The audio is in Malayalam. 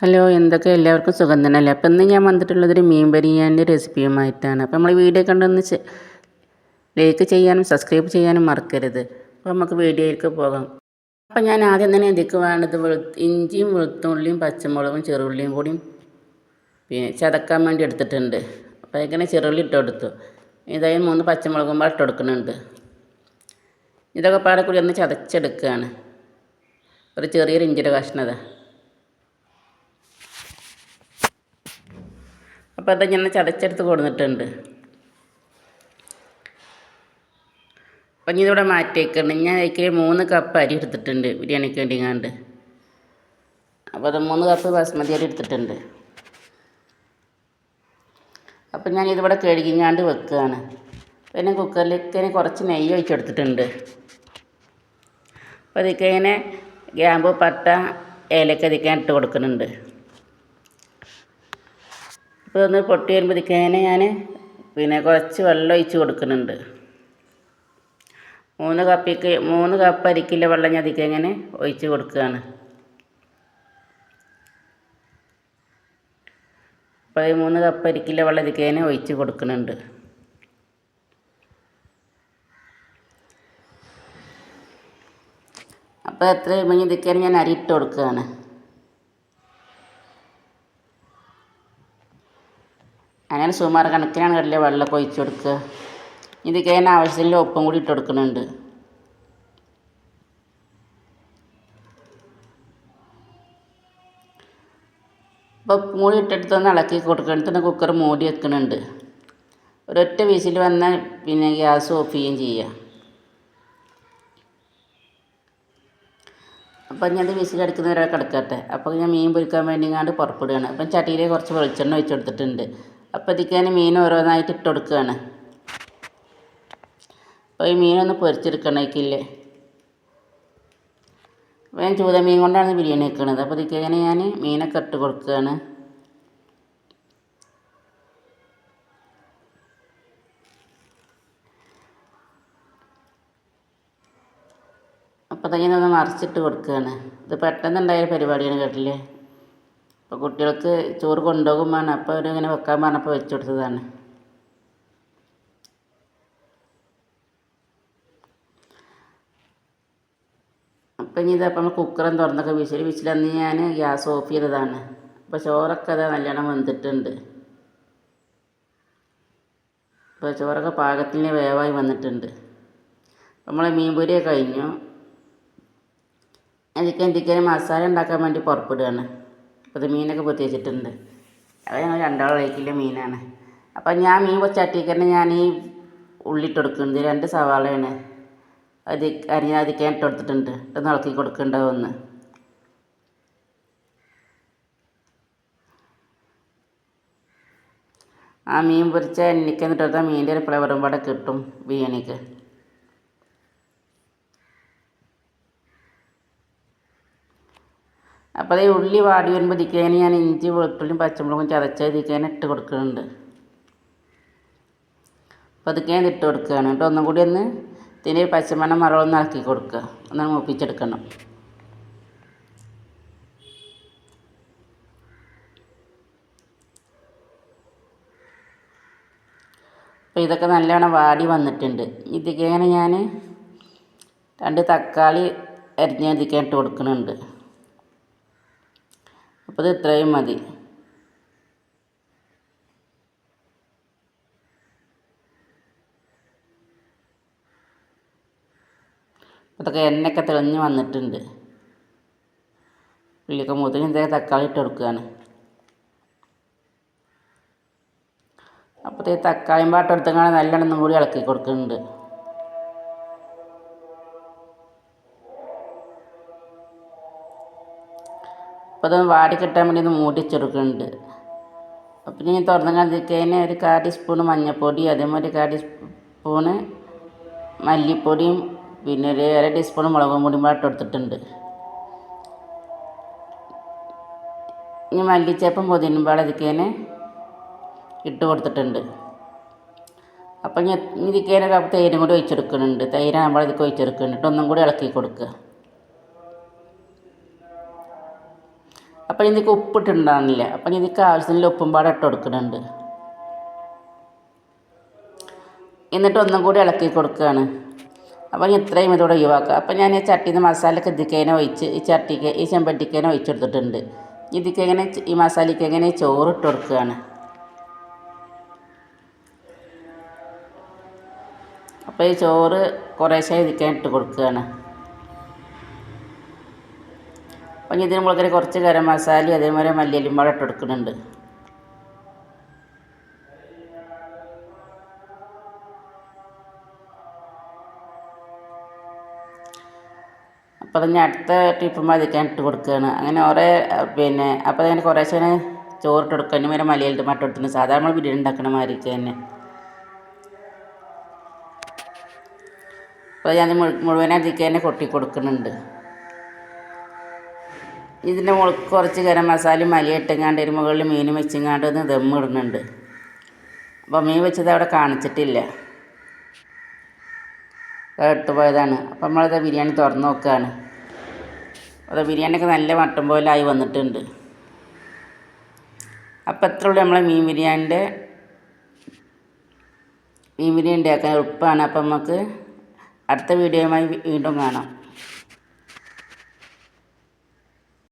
ഹലോ എന്തൊക്കെ? എല്ലാവർക്കും സുഖം തന്നെയല്ലേ? അപ്പം ഇന്ന് ഞാൻ വന്നിട്ടുള്ളതൊരു മീൻ ബിരിയാണിന്റെ റെസിപ്പിയുമായിട്ടാണ്. അപ്പോൾ നമ്മൾ വീഡിയോ കണ്ടൊന്ന് ലൈക്ക് ചെയ്യാനും സബ്സ്ക്രൈബ് ചെയ്യാനും മറക്കരുത്. അപ്പോൾ നമുക്ക് വീഡിയോയിലേക്ക് പോകാം. അപ്പോൾ ഞാൻ ആദ്യം തന്നെ ഇതിക്ക് വേണ്ടത് വെളു ഇഞ്ചിയും വെളുത്തുള്ളിയും പച്ചമുളകും ചെറുള്ളിയും കൂടിയും പിന്നെ ചതക്കാൻ വേണ്ടി എടുത്തിട്ടുണ്ട്. അപ്പോൾ ഇങ്ങനെ ചെറുള്ളി ഇട്ട് കൊടുത്തു. ഇതായി മൂന്ന് പച്ചമുളകും പാടെ ഇട്ട് കൊടുക്കുന്നുണ്ട്. ഇതൊക്കെ പാടെ കൂടി ഒന്ന് ചതച്ചെടുക്കുകയാണ് ഒരു ചെറിയൊരു ഇഞ്ചിയുടെ കഷ്ണത. അപ്പോൾ അതിങ്ങനെ ഞാൻ ചതച്ചെടുത്ത് കൊടുത്തിട്ടുണ്ട്. അപ്പം ഇതിവിടെ മാറ്റി വെക്കണം ഞാൻ അതിൽ മൂന്ന് കപ്പ് അരി എടുത്തിട്ടുണ്ട് ബിരിയാണിക്ക് വേണ്ടി കണ്ട് അപ്പോൾ അത് മൂന്ന് കപ്പ് ബാസ്മതി അരി എടുത്തിട്ടുണ്ട്. അപ്പം ഞാൻ ഇതിവിടെ കഴുകിങ്ങാണ്ട് വെക്കുകയാണ് പിന്നെ കുക്കറിലേക്ക് കുറച്ച് നെയ്യ് ഒഴിച്ചെടുത്തിട്ടുണ്ട് അപ്പോൾ അതിൽ ഇങ്ങനെ ഗ്രാമ്പു പട്ട ഏലക്ക ഇതിക്കാൻ ഇട്ട് കൊടുക്കുന്നുണ്ട്. അപ്പോൾ ഒന്ന് പൊട്ടി വരുമ്പോഴത്തേക്കിനെ ഞാൻ പിന്നെ കുറച്ച് വെള്ളം ഒഴിച്ച് കൊടുക്കുന്നുണ്ട്. മൂന്ന് കപ്പിക്ക് മൂന്ന് കപ്പ് അരിക്കില്ല വെള്ളം ഞാൻ അതിക്ക് ഇങ്ങനെ ഒഴിച്ച് കൊടുക്കുകയാണ്. അപ്പോൾ ഈ മൂന്ന് കപ്പ് അരിക്കില്ല വെള്ളം അതിക്ക് ഇങ്ങനെ ഒഴിച്ച് കൊടുക്കുന്നുണ്ട്. അപ്പോൾ എത്ര കഴിയുമ്പോൾ ഇതിക്കാൻ ഞാൻ അരിയിട്ട് കൊടുക്കുകയാണ്. അങ്ങനെ സുമാർ കണക്കിനാണ് കടല വെള്ളമൊക്കെ ഒഴിച്ച് കൊടുക്കുക. ഇത് കഴിഞ്ഞ ആവശ്യത്തിന് ഉപ്പും കൂടി ഇട്ട് കൊടുക്കുന്നുണ്ട്. അപ്പോൾ ഉപ്പും കൂടി ഇട്ടെടുത്തൊന്ന് ഇളക്കി കൊടുക്കണം. കുക്കർ മൂടി വെക്കുന്നുണ്ട്. ഒരൊറ്റ വീസിൽ വന്നാൽ പിന്നെ ഗ്യാസ് ഓഫ് ചെയ്യുകയും ചെയ്യുക അപ്പം ഞാൻ അത് വിസിലടിക്കുന്നവരെ കിടക്കട്ടെ. അപ്പോൾ ഞാൻ മീൻ പൊരിക്കാൻ വേണ്ടി കണ്ട് പുറപ്പെടുകയാണ്. അപ്പം ചട്ടിയിൽ കുറച്ച് വെളിച്ചെണ്ണ ഒഴിച്ച് കൊടുത്തിട്ടുണ്ട്. അപ്പോൾ ഇതിക്കാൻ മീൻ ഓരോന്നായിട്ട് ഇട്ട് കൊടുക്കുകയാണ് അപ്പോൾ ഈ മീനൊന്ന് പൊരിച്ചെടുക്കണേക്കില്ലേ അപ്പോൾ ഞാൻ ചൂത മീൻ കൊണ്ടാണ് ബിരിയാണി വെക്കുന്നത് ഇതിങ്ങനെ ഞാൻ മീനൊക്കെ ഇട്ട് കൊടുക്കുകയാണ് അപ്പോൾ തന്നെ ഒന്ന് മറിച്ചിട്ട് കൊടുക്കുകയാണ് ഇത് പെട്ടെന്നുണ്ടായ പരിപാടിയാണ് കേട്ടില്ലേ? അപ്പോൾ കുട്ടികൾക്ക് ചോറ് കൊണ്ടുപോകും വേണം അപ്പോൾ അവരിങ്ങനെ വെക്കാൻ പറഞ്ഞപ്പോൾ വെച്ചു കൊടുത്തതാണ്. അപ്പം ഇനി ഇതപ്പം നമ്മൾ കുക്കറും തുറന്നൊക്കെ വിസിൽ വിസിലന്ന് ഞാൻ ഗ്യാസ് ഓഫ് ചെയ്തതാണ്. അപ്പോൾ ചോറൊക്കെ അതാ നല്ലോണം വന്നിട്ടുണ്ട് അപ്പോൾ ചോറൊക്കെ പാകത്തിന് വേവായി വന്നിട്ടുണ്ട്. നമ്മളെ പൊരിയൊക്കെ കഴിഞ്ഞു. അതിക്ക് എന്തൊക്കെയാണ് മസാല ഉണ്ടാക്കാൻ വേണ്ടി പുറപ്പെടുകയാണ്. അപ്പോൾ ഇത് മീനൊക്കെ പൊത്തി വെച്ചിട്ടുണ്ട് അത് ഞങ്ങൾ രണ്ടാളും കഴിക്കില്ല മീനാണ്. അപ്പം ഞാൻ മീൻ പൊച്ചാട്ടിക്കന്നെ ഞാൻ ഈ ഉള്ളിട്ട് കൊടുക്കുന്നുണ്ട് രണ്ട് സവാളയാണ്. അത് അരിഞ്ഞ അതിക്കാൻ ഇട്ട് കൊടുത്തിട്ടുണ്ട് ഒന്ന് ഇളക്കി ആ മീൻ പൊരിച്ച എണ്ണിക്കെന്നിട്ട് കൊടുത്താൽ ഒരു ഫ്ലേവറും പാടെ കിട്ടും ബിരിയാണിക്ക്. അപ്പോൾ ഈ ഉള്ളി വാടി വരുമ്പോൾ ഇതിക്കേന് ഞാൻ ഇഞ്ചി വെളുത്തുള്ളിയും പച്ചമുളകും ചതച്ച ഇട്ട് കൊടുക്കുന്നുണ്ട്. അപ്പോൾ അതൊക്കെ ഇട്ട് കൊടുക്കുകയാണ്. എന്നിട്ട് ഒന്നും കൂടി ഒന്ന് ഇതിന് പച്ചമണം മറവൊന്ന് ഇളക്കി കൊടുക്കുക. ഒന്ന് മൂപ്പിച്ചെടുക്കണം. അപ്പോൾ ഇതൊക്കെ നല്ലവണ്ണം വാടി വന്നിട്ടുണ്ട്. ഇതൊക്കെയാണ് ഞാൻ രണ്ട് തക്കാളി അരിഞ്ഞ് ഇതിക്കാൻ ഇട്ട് കൊടുക്കുന്നുണ്ട്. അപ്പോൾ ഇത് ഇത്രയും മതി. അതൊക്കെ എണ്ണയൊക്കെ തെളിഞ്ഞ് വന്നിട്ടുണ്ട്. ഉള്ളിയൊക്കെ മൂത്തിന് ഇതേ തക്കാളി ഇട്ട് കൊടുക്കുകയാണ് അപ്പോൾ ഈ തക്കാളിയും പാട്ടെടുത്തങ്ങാണ് നല്ലെണ്ണം നല്ലോണം കൂടി ഇളക്കി കൊടുക്കുന്നുണ്ട്. അപ്പോൾ അതൊന്ന് വാടി കിട്ടാൻ വേണ്ടി ഒന്ന് മൂടിച്ചെടുക്കുന്നുണ്ട്. അപ്പം ഞാൻ തുറന്നതിന് ഒരു കാ ടീസ്പൂണ് മഞ്ഞൾപ്പൊടി അതേമാതിരി കാ ടീസ്പൂണ് മല്ലിപ്പൊടിയും പിന്നെ ഒരു അര ടീസ്പൂൺ മുളകും പൊടിയും പാട്ട് എടുത്തിട്ടുണ്ട് ഇനി മല്ലിച്ചേപ്പം പൊതിനും പാടതിക്കേനെ ഇട്ട് കൊടുത്തിട്ടുണ്ട്. അപ്പം ഞാൻ കപ്പ് തൈരും കൂടി ഒഴിച്ചെടുക്കുന്നുണ്ട്. തൈര് നമ്മളിതൊക്കെ ഒഴിച്ചെടുക്കുന്നുണ്ട്. ഒന്നും കൂടി ഇളക്കി കൊടുക്കുക. അപ്പോൾ ഇതിക്ക് ഉപ്പിട്ടുണ്ടാകുന്നില്ല അപ്പം ഇതിക്ക് ആവശ്യത്തിന് ഉപ്പും പാടെ ഇട്ട് കൊടുക്കുന്നുണ്ട്. എന്നിട്ട് ഒന്നും കൂടി ഇളക്കി കൊടുക്കുകയാണ് അപ്പം ഇത്രയും ഇതോടെ ഒഴിവാക്കുക അപ്പം ഞാൻ ഈ ചട്ടിയിൽ നിന്ന് മസാലയൊക്കെ ഇതിക്കേനെ ഒഴിച്ച് ഈ ചട്ടിക്ക് ഈ ചെമ്പട്ടിക്കേനെ ഒഴിച്ചെടുത്തിട്ടുണ്ട് ഇതിക്ക് എങ്ങനെ ഈ മസാലയ്ക്ക് എങ്ങനെ ചോറ് ഇട്ട് കൊടുക്കുകയാണ് അപ്പോൾ ഈ ചോറ് കുറേശ്ശെ ഇതിക്കാൻ ഇട്ട് കൊടുക്കുകയാണ് അപ്പം ഇതിന് മുളകിൽ കുറച്ച് ഗരം മസാലയും അതേപോലെ മല്ലിയലും പാടെ ഇട്ട് കൊടുക്കുന്നുണ്ട്. അപ്പോൾ ഞാൻ അടുത്ത ടിപ്പ് മതിക്കാൻ ഇട്ട് കൊടുക്കുകയാണ്. അങ്ങനെ ഓരോ പിന്നെ അപ്പോൾ ഞാൻ കുറേശ്ശെ ചോറിട്ട് കൊടുക്കുക അതിന് മലയിലിട്ട് മട്ട കൊടുത്തിട്ട് സാധാരണ ബിരിയാണി ഉണ്ടാക്കണ മാതിരിക്ക് തന്നെ. അപ്പോൾ ഞാൻ അതിക്ക് തന്നെ കൊട്ടി കൊടുക്കുന്നുണ്ട്. ഇതിന്റെ മുകളിൽ കുറച്ച് ഗരം മസാലയും മലിയ ഒരു മുകളിൽ മീൻ വെച്ചിങ്ങാണ്ട് ഒന്ന് ദം ഇടുന്നുണ്ട്. അപ്പോൾ മീൻ വെച്ചത് അവിടെ കാണിച്ചിട്ടില്ല. കേട്ടുപോയതാണ് പോയതാണ്. അപ്പം നമ്മളത് ബിരിയാണി തുറന്ന് നോക്കുകയാണ് അത് ബിരിയാണിയൊക്കെ നല്ല മട്ടൻ പോലെ ആയി വന്നിട്ടുണ്ട്. അപ്പോൾ എത്ര ഉള്ളൂ നമ്മളെ മീൻ ബിരിയാണിന്റെ മീൻ ബിരിയാണി ഉണ്ടാക്കാൻ എളുപ്പമാണ്. അപ്പം നമുക്ക് അടുത്ത വീഡിയോയുമായി വീണ്ടും കാണാം.